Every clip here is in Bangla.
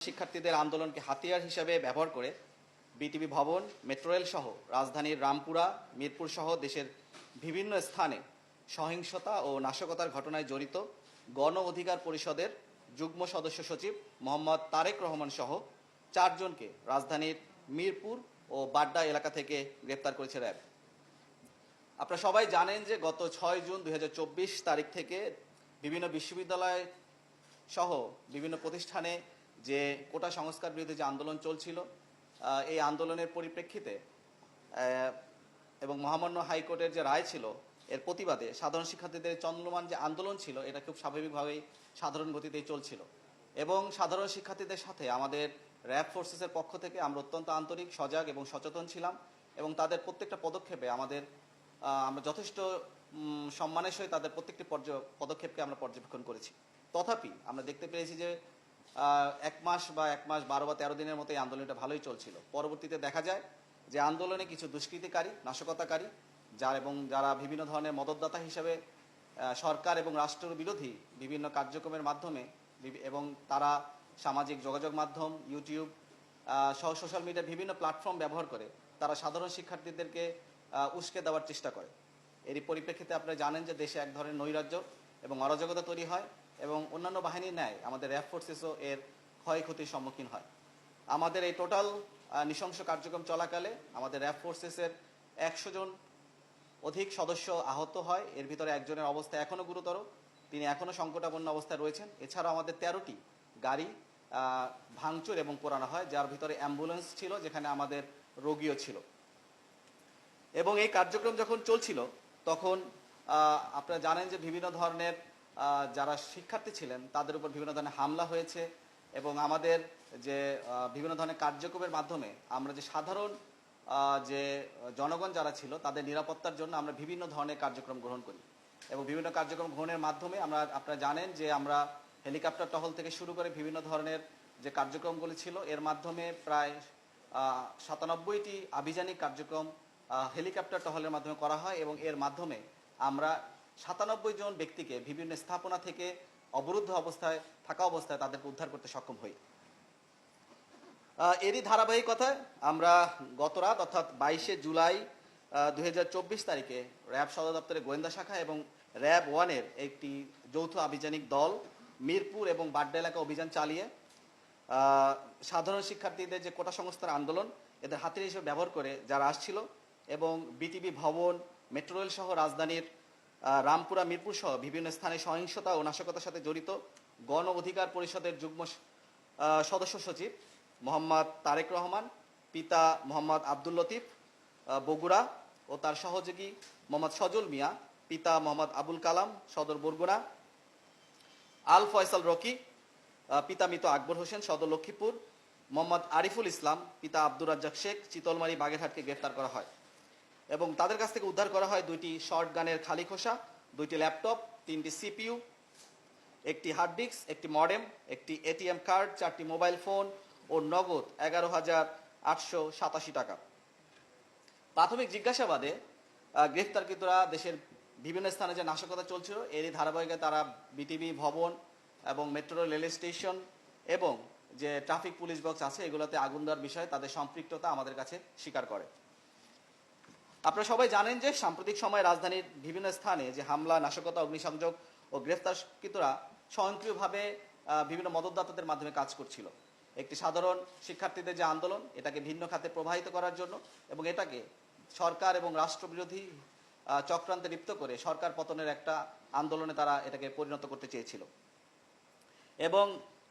শিক্ষার্থীদের আন্দোলনকে হাতিয়ার হিসেবে ব্যবহার করে বিটিভি ভবন, মেট্রো রেল সহ রাজধানীর রামপুরা, মিরপুর সহ দেশের বিভিন্ন স্থানে সহিংসতা ও নাশকতার ঘটনায় জড়িত গণ অধিকার পরিষদের যুগ্ম সদস্য সচিব মোহাম্মদ তারেক রহমান সহ চারজনকে রাজধানীর মিরপুর ও বাড্ডা এলাকা থেকে গ্রেপ্তার করেছে র্যাব। আপনারা সবাই জানেন যে গত ছয় জুন দুই হাজার চব্বিশ তারিখ থেকে বিভিন্ন বিশ্ববিদ্যালয় সহ বিভিন্ন প্রতিষ্ঠানে যে কোটা সংস্কার বিরুদ্ধে যে আন্দোলন চলছিল এই আন্দোলনের পরিপ্রেক্ষিতে এবং মহামান্য হাইকোর্টের যে রায় ছিল, এর প্রতিবাদে সাধারণ শিক্ষার্থীদের চন্দ্রমান যে আন্দোলন ছিল, এটা খুব স্বাভাবিকভাবেই সাধারণ গতিতেই চলছিল। এবং সাধারণ শিক্ষার্থীদের সাথে আমাদের র্যাব ফোর্সেসের পক্ষ থেকে আমরা অত্যন্ত আন্তরিক, সজাগ এবং সচেতন ছিলাম এবং তাদের প্রত্যেকটা পদক্ষেপে আমাদের আমরা যথেষ্ট সম্মানের সহিত তাদের প্রত্যেকটি পর্য- পদক্ষেপকে আমরা পর্যবেক্ষণ করেছি। তথাপি আমরা দেখতে পেয়েছি যে এক মাস বা এক মাস বারো বা তেরো দিনের মতো এই আন্দোলনটা ভালোই চলছিল। পরবর্তীতে দেখা যায় যে আন্দোলনে কিছু দুষ্কৃতিকারী, নাশকতাকারী, যার এবং যারা বিভিন্ন ধরনের মদতদাতা হিসেবে সরকার এবং রাষ্ট্র বিরোধী বিভিন্ন কার্যক্রমের মাধ্যমে এবং তারা সামাজিক যোগাযোগ মাধ্যম, ইউটিউব সহ সোশ্যাল মিডিয়ার বিভিন্ন প্ল্যাটফর্ম ব্যবহার করে তারা সাধারণ শিক্ষার্থীদেরকে উস্কে দেওয়ার চেষ্টা করে। এরই পরিপ্রেক্ষিতে আপনারা জানেন যে দেশে এক ধরনের নৈরাজ্য এবং অরাজকতা তৈরি হয়। এবং অন্যান্য বাহিনীর ন্যায় আমাদের র্যাব ফোর্সেসও এর ক্ষয়ক্ষতির সম্মুখীন হয়। আমাদের এই টোটাল নৃশংস কার্যক্রম চলাকালে আমাদের র্যাব ফোর্সেসের একশো জন অধিক সদস্য আহত হয়। এর ভিতরে একজনের অবস্থা এখনও গুরুতর, তিনি এখনও সংকটাপন্ন অবস্থায় রয়েছেন। এছাড়াও আমাদের তেরোটি গাড়ি ভাঙচুর এবং পোড়ানো হয়, যার ভিতরে অ্যাম্বুলেন্স ছিল, যেখানে আমাদের রোগীও ছিল। এবং এই কার্যক্রম যখন চলছিল, তখন আপনারা জানেন যে বিভিন্ন ধরনের যারা শিক্ষার্থী ছিলেন, তাদের উপর বিভিন্ন ধরনের হামলা হয়েছে এবং আমাদের যে বিভিন্ন ধরনের কার্যক্রমের মাধ্যমে আমরা যে সাধারণ যে জনগণ যারা ছিল, তাদের নিরাপত্তার জন্য আমরা বিভিন্ন ধরনের কার্যক্রম গ্রহণ করি। এবং বিভিন্ন কার্যক্রম গ্রহণের মাধ্যমে আমরা, আপনারা জানেন যে আমরা হেলিকপ্টার টহল থেকে শুরু করে বিভিন্ন ধরনের যে কার্যক্রমগুলি ছিল, এর মাধ্যমে প্রায় সাতানব্বইটি আভিযানিক কার্যক্রম হেলিকপ্টার টহলের মাধ্যমে করা হয় এবং এর মাধ্যমে আমরা সাতানব্বই জন ব্যক্তিকে বিভিন্ন স্থাপনা থেকে অবরুদ্ধ অবস্থায় থাকা অবস্থায় তাদেরকে উদ্ধার করতে সক্ষম হই। এরই ধারাবাহিকতায় আমরা গত রাত অর্থাৎ বাইশে জুলাই দুই হাজার চব্বিশ তারিখে র্যাব সদর দপ্তরের গোয়েন্দা শাখা এবং র্যাব ওয়ানের একটি যৌথ আভিযানিক দল মিরপুর এবং বাড্ডা এলাকা অভিযান চালিয়ে সাধারণ শিক্ষার্থীদের যে কোটা সংস্থার আন্দোলন, এদের হাতের হিসেবে ব্যবহার করে যারা আসছিল এবং বিটিভি ভবন, মেট্রো রেল সহ রাজধানীর রামপুরা, মিরপুর সহ বিভিন্ন স্থানে সহিংসতা ও নাশকতার সাথে জড়িত গণ অধিকার পরিষদের যুগ্ম সদস্য সচিব মোহাম্মদ তারেক রহমান, পিতা মোহাম্মদ আব্দুল লতিফ বগুড়া ও তার সহযোগী মোহাম্মদ সজল মিয়া, পিতা মোহাম্মদ আবুল কালাম, সদর বরগুনা, আল ফয়সাল রকি পিতা মৃত আকবর হোসেন, সদর লক্ষ্মীপুর, মোহাম্মদ আরিফুল ইসলাম, পিতা আব্দুর রাজ্জাক শেখ, চিতলমারি বাগেরহাটকে গ্রেফতার করা হয়। এবং তাদের কাছ থেকে উদ্ধার করা হয় দুইটি শর্ট গানের খালি খোসা, দুইটি ল্যাপটপ, তিনটি সিপিইউ, একটি হার্ড ডিস্ক, একটি মডেম, একটি এটিএম কার্ড, চারটি মোবাইল ফোন ও নগদ এগারো হাজার আটশো সাতাশি টাকা। প্রাথমিক জিজ্ঞাসাবাদে গ্রেফতারকৃতরা দেশের বিভিন্ন স্থানে যে নাশকতা চলছিল, এরই ধারাবাহিকে তারা বিটিভি, ভবন এবং মেট্রো রেল স্টেশন এবং যে ট্রাফিক পুলিশ বক্স আছে, এগুলোতে আগুন দেওয়ার বিষয়ে তাদের সম্পৃক্ততা আমাদের কাছে স্বীকার করে। আপনারা সবাই জানেন যে সাম্প্রতিক সময়ে রাজধানীর বিভিন্ন স্থানে যে হামলা, নাশকতা, অগ্নিসংযোগ ও গ্রেফতারকৃতরা স্বয়ংক্রিয়ভাবে বিভিন্ন মদতদাতাদের মাধ্যমে কাজ করছিল। একটি সাধারণ শিক্ষার্থীদের যে আন্দোলন, এটাকে ভিন্ন খাতে প্রবাহিত করার জন্য এবং এটাকে সরকার এবং রাষ্ট্রবিরোধী চক্রান্তে লিপ্ত করে সরকার পতনের একটা আন্দোলনে তারা এটাকে পরিণত করতে চেয়েছিল। এবং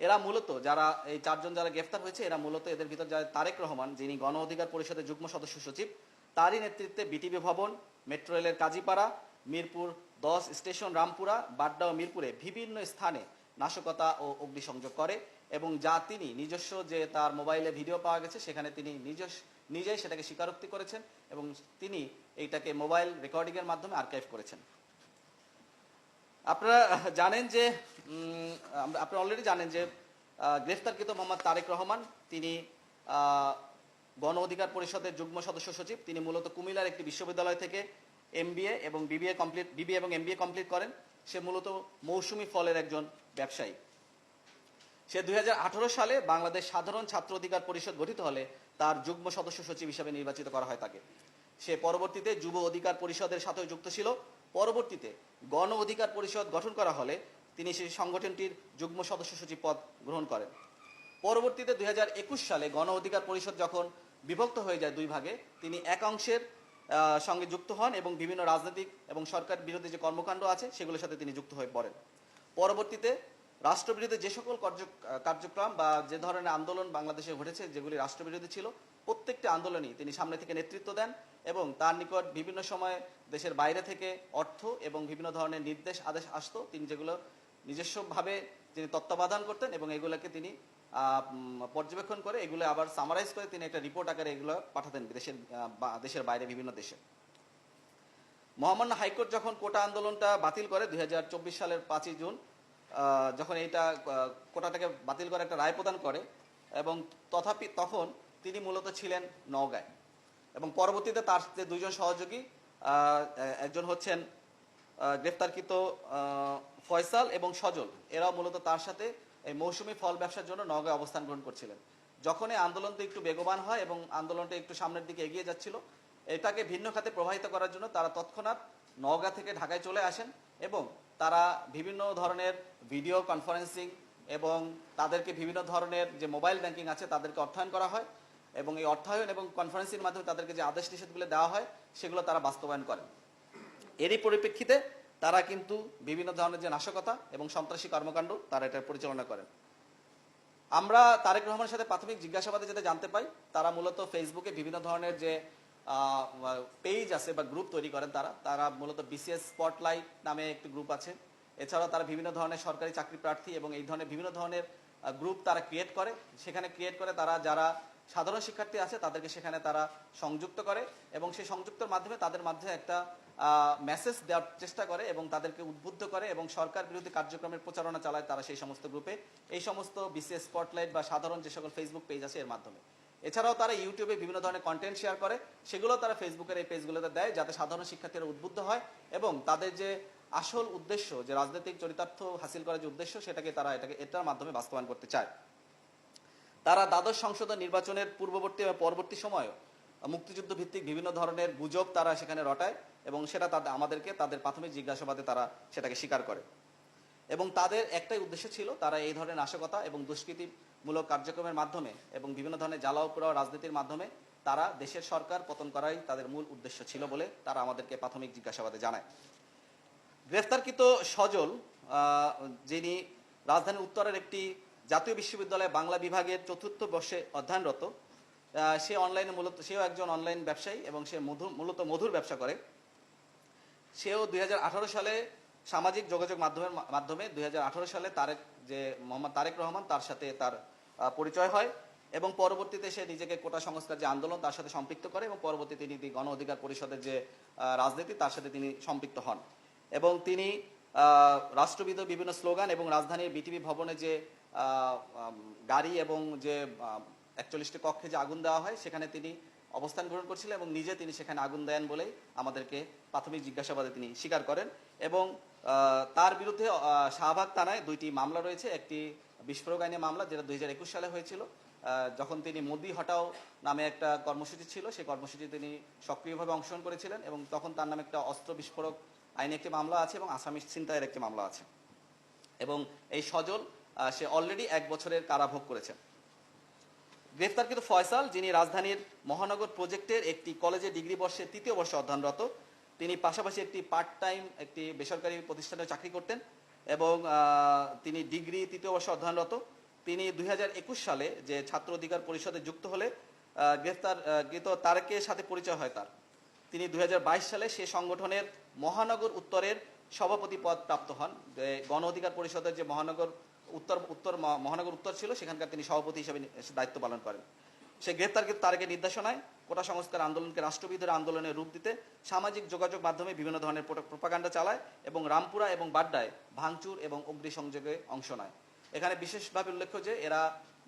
এরা মূলত যারা এই চারজন যারা গ্রেফতার হয়েছে, এরা মূলত এদের ভিতর যারা তারেক রহমান, যিনি গণ অধিকার পরিষদের যুগ্ম সদস্য সচিব তারই নেতৃত্বে বিটিভি ভবন, মেট্রো রেলের কাজীপাড়া, মিরপুর দশ স্টেশন রামপুরা, বাড্ডা ও মিরপুরে বিভিন্ন স্থানে নাশকতা ও অগ্নিসংযোগ করে এবং যা তিনি নিজস্ব যে তার মোবাইলে ভিডিও পাওয়া গেছে, সেখানে তিনি নিজস্ব নিজেই সেটাকে স্বীকারোক্তি করেছেন এবং তিনি এইটাকে মোবাইল রেকর্ডিংয়ের মাধ্যমে আর্কাইভ করেছেন। আপনারা জানেন যে আপনারা অলরেডি জানেন যে গ্রেফতারকৃত মোহাম্মদ তারেক রহমান, তিনি গণ অধিকার পরিষদের যুগ্ম সদস্য সচিব। তিনি মূলত কুমিল্লার একটি বিশ্ববিদ্যালয় থেকে এমবিএ এবং বিবিএ কমপ্লিট বিবিএ এবং এমবিএ কমপ্লিট করেন। সে মূলত মৌসুমি ফলের একজন ব্যবসায়ী। সে দুই সালে বাংলাদেশ সাধারণ ছাত্র অধিকার পরিষদ গঠিত হলে তার যুগ্ম সদস্য সচিব হিসেবে নির্বাচিত করা হয় তাকে। সে পরবর্তীতে যুব অধিকার পরিষদের সাথেও যুক্ত ছিল। পরবর্তীতে গণ অধিকার পরিষদ গঠন করা হলে তিনি সেই সংগঠনটির যুগ্ম সদস্য সচিব পদ গ্রহণ করেন। পরবর্তীতে দুই হাজার একুশ সালে গণ অধিকার পরিষদ যখন বিভক্ত হয়ে যায় দুই ভাগে। তিনি এক অংশের সঙ্গে যুক্ত হন এবং বিভিন্ন রাজনৈতিক এবং সরকার বিরোধী যে কর্মকাণ্ড আছে, সেগুলোর সাথে তিনি যুক্ত হয়ে পড়েন। পরবর্তীতে রাষ্ট্রবিরোধী যে সকল কার্যক্রম বা যে ধরনের আন্দোলন বাংলাদেশে ঘটেছে, যেগুলি রাষ্ট্রবিরোধী ছিল, প্রত্যেকটি আন্দোলনই তিনি সামনে থেকে নেতৃত্ব দেন এবং তার নিকট বিভিন্ন সময় দেশের বাইরে থেকে অর্থ এবং বিভিন্ন ধরনের নির্দেশ, আদেশ আসতো। তিনি যেগুলো নিজস্বভাবে তিনি তত্ত্বাবধান করতেন এবং এগুলোকে তিনি পর্যবেক্ষণ করে এগুলো আবার সামারাইজ করে তিনি একটা রিপোর্ট আকারে এগুলো পাঠাতেন দেশের দেশের বাইরে বিভিন্ন দেশে। মহামান্য হাইকোর্ট যখন কোটা আন্দোলনটা বাতিল করে দুই হাজার চব্বিশ সালের পাঁচই জুন যখন এইটা কোটাটাকে বাতিল করে একটা রায় প্রদান করে এবং তথাপি তখন তিনি মূলত ছিলেন নওগাঁয় এবং পরবর্তীতে তার যে দুইজন সহযোগী একজন হচ্ছেন আহ, ফয়সাল এবং সজল এরাও মূলত তার সাথে এই মৌসুমি ফল ব্যবসার জন্য নওগাঁয় অবস্থান গ্রহণ করছিলেন। যখন এই আন্দোলনটা একটু বেগবান হয় এবং আন্দোলনটা একটু সামনের দিকে এগিয়ে যাচ্ছিল, এটাকে ভিন্ন খাতে প্রবাহিত করার জন্য তারা তৎক্ষণাৎ নওগাঁ থেকে ঢাকায় চলে আসেন এবং তারা বিভিন্ন ধরনের ভিডিও কনফারেন্সিং এবং তাদেরকে বিভিন্ন ধরনের যে মোবাইল ব্যাংকিং আছে তাদেরকে অর্থায়ন করা হয় এবং এই অর্থায়ন এবং কনফারেন্সিং মাধ্যমে তাদেরকে যে আদেশ নিষেধগুলো দেওয়া হয় সেগুলো তারা বাস্তবায়ন করেন। এরই পরিপ্রেক্ষিতে তারা কিন্তু বিভিন্ন ধরনের যে নাশকতা এবং সন্ত্রাসী কর্মকাণ্ড, তারা এটা পরিচালনা করেন। আমরা তারেক রহমানের সাথে প্রাথমিক জিজ্ঞাসাবাদে যেটা জানতে পাই, তারা মূলত ফেসবুকে বিভিন্ন ধরনের যে পেজ আছে বা গ্রুপ তৈরি করেন তারা। তারা মূলত বিসিএস স্পটলাইট নামে একটি গ্রুপ আছে। এছাড়াও তারা বিভিন্ন ধরনের সরকারি চাকরি প্রার্থী এবং এই ধরনের বিভিন্ন ধরনের গ্রুপ তারা ক্রিয়েট করে। সেখানে ক্রিয়েট করে তারা যারা সাধারণ শিক্ষার্থী আছে, তাদেরকে সেখানে তারা সংযুক্ত করে এবং সেই সংযুক্তের মাধ্যমে তাদের মাধ্যমে একটা মেসেজ দেওয়ার চেষ্টা করে এবং তাদেরকে উদ্বুদ্ধ করে এবং সরকার বিরোধী কার্যক্রমের প্রচারণা চালায় তারা সেই সমস্ত গ্রুপে এই সমস্ত বিসিএস স্পটলাইট বা সাধারণ যে সকল ফেসবুক পেজ আছে এর মাধ্যমে। এছাড়াও তারা ইউটিউবে বিভিন্ন ধরনের কন্টেন্ট শেয়ার করে, সেগুলো তারা ফেসবুকের এই পেজগুলোতে দেয় যাতে সাধারণ শিক্ষার্থীরা উদ্বুদ্ধ হয় এবং তাদের যে আসল উদ্দেশ্য, যে রাজনৈতিক চরিতার্থ হাসিল করার যে উদ্দেশ্য, সেটাকে তারা এটাকে, এটার মাধ্যমে বাস্তবায়ন করতে চায়। তারা দ্বাদশ সংসদ নির্বাচনের পূর্ববর্তী এবং পরবর্তী সময়ে মুক্তিযুদ্ধ ভিত্তিক বিভিন্ন ধরনের গুজব তারা সেখানে রটায়। এবং সেটা তাদের আমাদেরকে তাদের প্রাথমিক জিজ্ঞাসাবাদে তারা সেটাকে স্বীকার করে। এবং তাদের একটাই উদ্দেশ্য ছিল তারা এই ধরনের নাশকতা এবং দুষ্কৃতিমূলক কার্যক্রমের মাধ্যমে এবং বিভিন্ন ধরনের জ্বালাও পোড়াও রাজনীতির মাধ্যমে তারা দেশের সরকার পতন করাই তাদের মূল উদ্দেশ্য ছিল বলে তারা আমাদেরকে প্রাথমিক জিজ্ঞাসাবাদে জানায়। গ্রেফতারকৃত সজল যিনি রাজধানীর উত্তরের একটি জাতীয় বিশ্ববিদ্যালয়ে বাংলা বিভাগের চতুর্থ বর্ষে অধ্যয়নরত সে অনলাইনে মূলত, সেও একজন অনলাইন ব্যবসায়ী এবং সে মধু, মূলত মধুর ব্যবসা করে। সেও দুই হাজার আঠারো সালে সামাজিক যোগাযোগ মাধ্যমের মাধ্যমে দুই সালে তারেক যে মোহাম্মদ তারেক রহমান, তার সাথে তার পরিচয় হয় এবং পরবর্তীতে সে নিজেকে কোটা সংস্কার যে আন্দোলন তার সাথে সম্পৃক্ত করে এবং পরবর্তীতে তিনি গণ অধিকার পরিষদের যে রাজনীতি তার সাথে তিনি সম্পৃক্ত হন। এবং তিনি রাষ্ট্রবিদ বিভিন্ন স্লোগান এবং রাজধানীর বিটিভি ভবনে যে গাড়ি এবং যে একচল্লিশটি কক্ষে যে আগুন দেওয়া হয়, সেখানে তিনি অবস্থান গ্রহণ করছিলেন এবং নিজে তিনি সেখানে আগুন দেন বলেই আমাদেরকে প্রাথমিক জিজ্ঞাসাবাদে তিনি স্বীকার করেন এবং তার বিরুদ্ধে শাহবাগ থানায় দুইটি মামলা রয়েছে। একটি বিস্ফোরক আইনে মামলা যেটা দুই হাজার একুশ সালে হয়েছিল। যখন তিনি মোদি হটাও নামে একটা কর্মসূচি ছিল, সেই কর্মসূচি তিনি সক্রিয়ভাবে অংশগ্রহণ করেছিলেন এবং তখন তার নামে একটা অস্ত্র বিস্ফোরক আইনে একটি মামলা আছে এবং আসামি ছিনতাইয়ের একটি মামলা আছে। এবং এই সজল সে অলরেডি এক বছরের কারাভোগ করেছেন গ্রেফতারকৃত ফয়সাল যিনি রাজধানীর মহানগর প্রজেক্টের একটি কলেজে ডিগ্রি বর্ষের তৃতীয় বর্ষে অধ্যয়নরত। তিনি পাশাপাশি একটি পার্ট টাইম একটি বেসরকারি প্রতিষ্ঠানে চাকরি করতেন এবং তিনি ডিগ্রি তৃতীয় বর্ষে অধ্যয়নরত। তিনি দুই হাজার একুশ সালে যে ছাত্র অধিকার পরিষদে যুক্ত হলে গ্রেফতার আহ, কৃত তারেকের সাথে পরিচয় হয় তার। তিনি দুই হাজার বাইশ সালে সে সংগঠনের মহানগর উত্তরের সভাপতি পদ প্রাপ্ত হন। গণ অধিকার পরিষদের যে মহানগর উত্তর উত্তর মহানগর উত্তর ছিল, সেখানকার তিনি সভাপতি হিসেবে দায়িত্ব পালন করেন। সে গ্রেপ্তারকৃত তারেকের নির্দেশনায় কোটা সংস্কার আন্দোলনকে রাষ্ট্রবিধের আন্দোলনের রূপ দিতে সামাজিক যোগাযোগ মাধ্যমে বিভিন্ন ধরনের প্রোপাগান্ডা চালায় এবং রামপুরা এবং বাড্ডায় ভাঙচুর এবং অগ্নিসংযোগে অংশ নেয়। এখানে বিশেষভাবে উল্লেখ্য যে এরা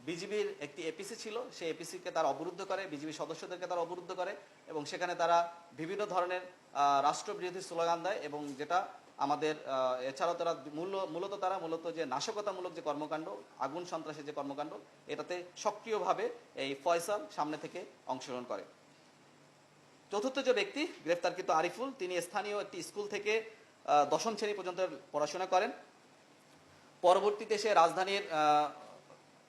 বিজিবির একটি এপিসি ছিল, সেই এপিসিকে তারা অবরুদ্ধ করে, বিজিবি সদস্যদেরকে তারা অবরুদ্ধ করে এবং সেখানে তারা বিভিন্ন ধরনের রাষ্ট্রবিরোধী স্লোগান দেয় এবং যেটা আমাদের এছাড়াও তারা মূল, মূলত তারা মূলত যে নাশকতামূলক যে কর্মকাণ্ড, আগুন সন্ত্রাসের যে কর্মকাণ্ড, এটাতে সক্রিয়ভাবে এই ফয়সাল সামনে থেকে অংশগ্রহণ করে। চতুর্থ যে ব্যক্তি, গ্রেফতারকৃত আরিফুল, তিনি স্থানীয় একটি স্কুল থেকে দশম শ্রেণি পর্যন্ত পড়াশোনা করেন। পরবর্তীতে সে রাজধানীর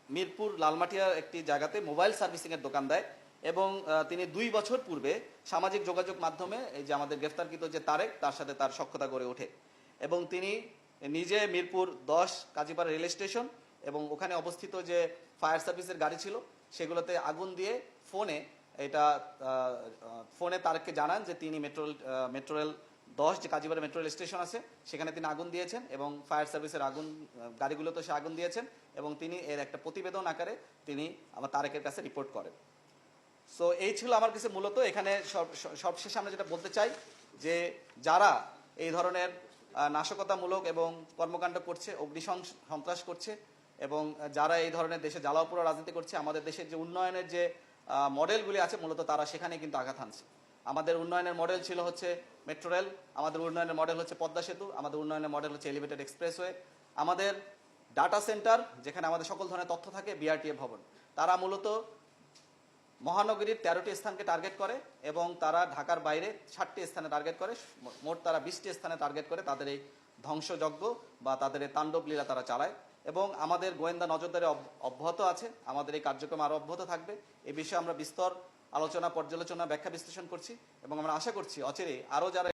মিরপুর লালমাটিয়ার একটি জায়গাতে মোবাইল সার্ভিসিং এর দোকান দেয়। এবং তিনি দুই বছর পূর্বে সামাজিক যোগাযোগ মাধ্যমে এই যে আমাদের গ্রেফতারকৃত যে তারেক, তার সাথে তার সক্ষতা গড়ে ওঠে। এবং তিনি নিজে মিরপুর দশ কাজীপাড়া রেল স্টেশন এবং ওখানে অবস্থিত যে ফায়ার সার্ভিসের গাড়ি ছিল, সেগুলোতে আগুন দিয়ে ফোনে এটা ফোনে তারেককে জানান যে তিনি মেট্রো মেট্রো রেল দশ, যে কাজীপাড়া মেট্রো রেল স্টেশন আছে, সেখানে তিনি আগুন দিয়েছেন এবং ফায়ার সার্ভিসের আগুন গাড়িগুলোতে সে আগুন দিয়েছেন এবং তিনি এর একটা প্রতিবেদন আকারে তিনি আমার তারেকের কাছে রিপোর্ট করেন। সো এই ছিল আমার কাছে মূলত এখানে সব- সব- সবশেষে আমরা যেটা বলতে চাই যে যারা এই ধরনের নাশকতামূলক এবং কর্মকাণ্ড করছে অগ্নিসং- সন্ত্রাস করছে এবং যারা এই ধরনের দেশে জ্বালাওপুরা রাজনীতি করছে, আমাদের দেশের যে উন্নয়নের যে মডেলগুলি আছে, মূলত তারা সেখানে কিন্তু আঘাত হানছে। আমাদের উন্নয়নের মডেল ছিল হচ্ছে মেট্রো রেল, আমাদের উন্নয়নের মডেল হচ্ছে পদ্মা সেতু, আমাদের উন্নয়নের মডেল হচ্ছে এলিভেটেড এক্সপ্রেসওয়ে। আমাদের ডাটা সেন্টার, যেখানে আমাদের সকল ধরনের তথ্য থাকে, বিআরটিএ ভবন। তারা মূলত মহানগরীর তেরোটি স্থানকে টার্গেট করে এবং তারা ঢাকার বাইরে ষাটটি স্থানে টার্গেট করে, মোট তারা বিশটি স্থানে টার্গেট করে তাদের এই ধ্বংসযজ্ঞ বা তাদের এই তাণ্ডব লীলা তারা চালায়। এবং আমাদের গোয়েন্দা নজরদারি অব- অব্যাহত আছে, আমাদের এই কার্যক্রম আরও অব্যাহত থাকবে। এ বিষয়ে আমরা বিস্তর আলোচনা, পর্যালোচনা, ব্যাখ্যা বিশ্লেষণ করছি এবং আমরা আশা করছি অচেরে আরও যারা